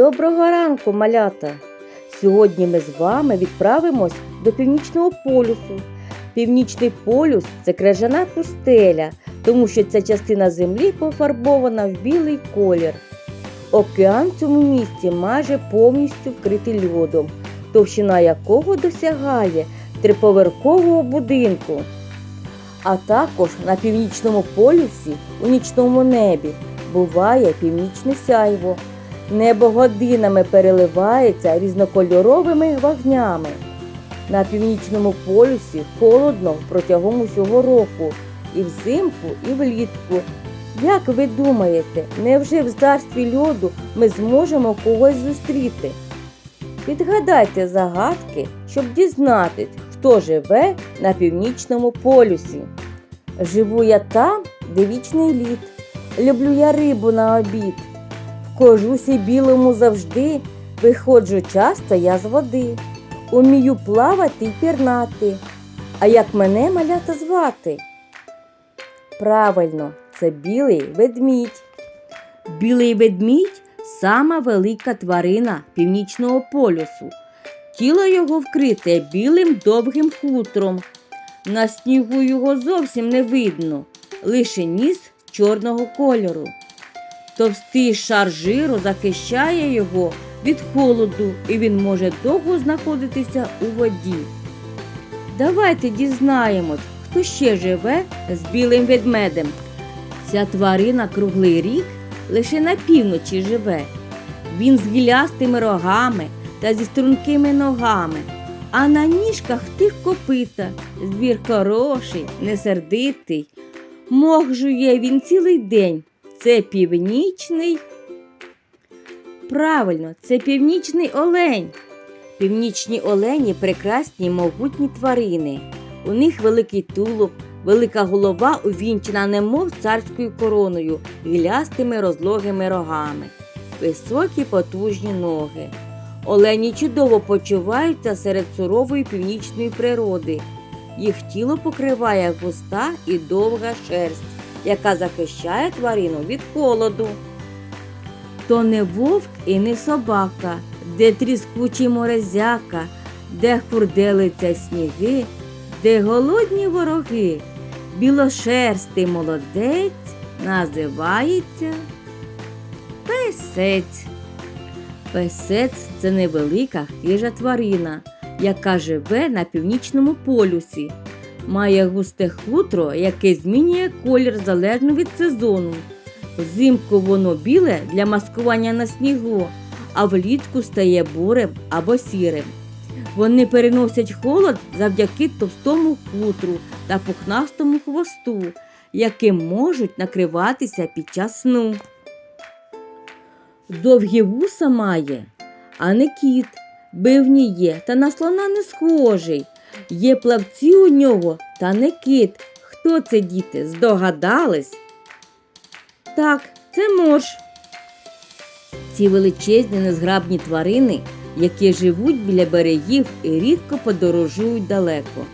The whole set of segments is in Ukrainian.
Доброго ранку, малята! Сьогодні ми з вами відправимось до північного полюсу. Північний полюс це крижана пустеля, тому що ця частина землі пофарбована в білий колір. Океан в цьому місці майже повністю вкритий льодом, товщина якого досягає триповерхового будинку. А також на північному полюсі у нічному небі буває північне сяйво. Небо годинами переливається різнокольоровими вогнями. На північному полюсі холодно протягом усього року, і взимку, і влітку. Як ви думаєте, невже в царстві льоду ми зможемо когось зустріти? Підгадайте загадки, щоб дізнатись, хто живе на північному полюсі. Живу я там, де вічний лід. Люблю я рибу на обід. Кожусі білому завжди виходжу часто я з води. Умію плавати й пірнати. А як мене малята звати? Правильно, це білий ведмідь. Білий ведмідь сама велика тварина північного полюсу. Тіло його вкрите білим довгим хутром. На снігу його зовсім не видно, лише ніс чорного кольору. Товстий шар жиру захищає його від холоду, і він може довго знаходитися у воді. Давайте дізнаємось, хто ще живе з білим ведмедем. Ця тварина круглий рік лише на півночі живе. Він з гілястими рогами та зі стрункими ногами, а на ніжках тих копита. Збір хороший, несердитий. Мох жує він цілий день. Це північний. Правильно, це північний олень. Північні олені прекрасні могутні тварини. У них великий тулуб, велика голова увінчена немов царською короною, гілястими розлогими рогами, високі потужні ноги. Олені чудово почуваються серед сурової північної природи. Їх тіло покриває густа і довга шерсть, яка захищає тварину від холоду. То не вовк і не собака, де тріскучі морезяка, де хурделиться сніги, де голодні вороги. Білошерстий молодець називається песець. Песець це невелика хижа тварина, яка живе на північному полюсі. Має густе хутро, яке змінює колір залежно від сезону. Взимку воно біле для маскування на снігу, а влітку стає бурим або сірим. Вони переносять холод завдяки товстому хутру та пухнастому хвосту, яким можуть накриватися під час сну. Довгі вуса має, а не кіт, бивні є, та на слона не схожий. Є плавці у нього, та не кит. Хто це, діти, здогадались? Так, це морж. Ці величезні незграбні тварини, які живуть біля берегів і рідко подорожують далеко.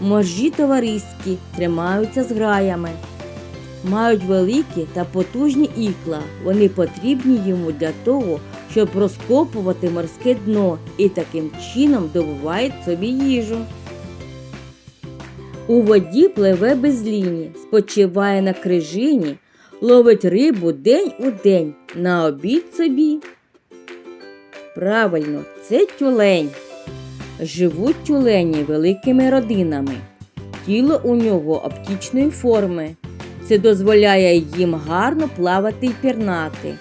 Моржі товариські тримаються з граями. Мають великі та потужні ікла. Вони потрібні йому для того, щоб розкопувати морське дно і таким чином добувають собі їжу. У воді пливе без ліні, спочиває на крижині, ловить рибу день у день, на обід собі. Правильно, це тюлень. Живуть тюлені великими родинами. Тіло у нього оптичної форми. Це дозволяє їм гарно плавати й пірнати.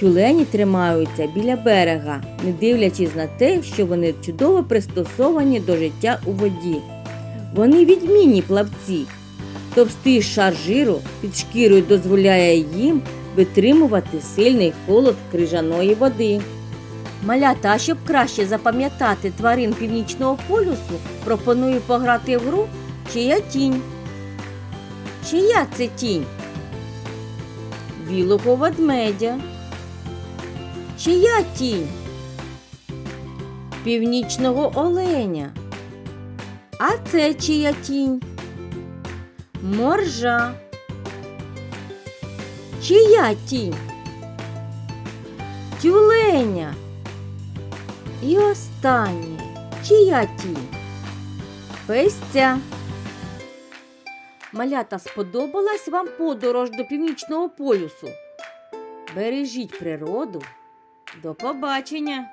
Тюлені тримаються біля берега, не дивлячись на те, що вони чудово пристосовані до життя у воді. Вони відмінні плавці. Товстий шар жиру під шкірою дозволяє їм витримувати сильний холод крижаної води. Малята, а щоб краще запам'ятати тварин північного полюсу, пропоную пограти в гру чия тінь. Чия це тінь? Білого ведмедя. Чия тінь? Північного оленя. А це чия тінь? Моржа. Чия тінь? Тюленя. І останнє. Чия тінь? Песця. Малята сподобалась вам подорож до північного полюсу. Бережіть природу. До побачення!